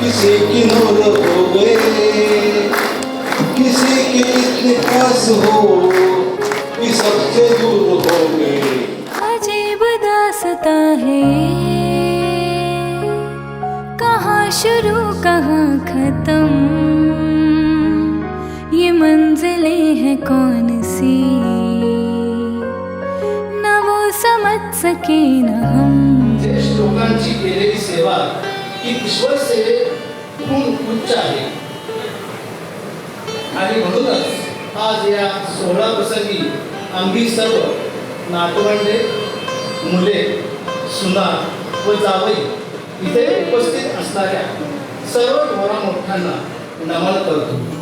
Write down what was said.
किसी की नूर हो गए, किसी के इतने पास हो, कि सबसे दूर हो गए। अजीब दासता है। कहाँ शुरू, कहाँ खत्म? ये मंजिलें हैं कौन सी? समझ हम ज्येष्ठ लोकांची केलेली सेवा ही ईश्वर सेवेहून उच्च आहे. आणि म्हणूनच आज या सोहळा प्रसंगी आम्ही सर्व नातवंडे मुले सुना व जावई इथे उपस्थित असणाऱ्या सर्व थोरा मोठ्यांना नमन करतो.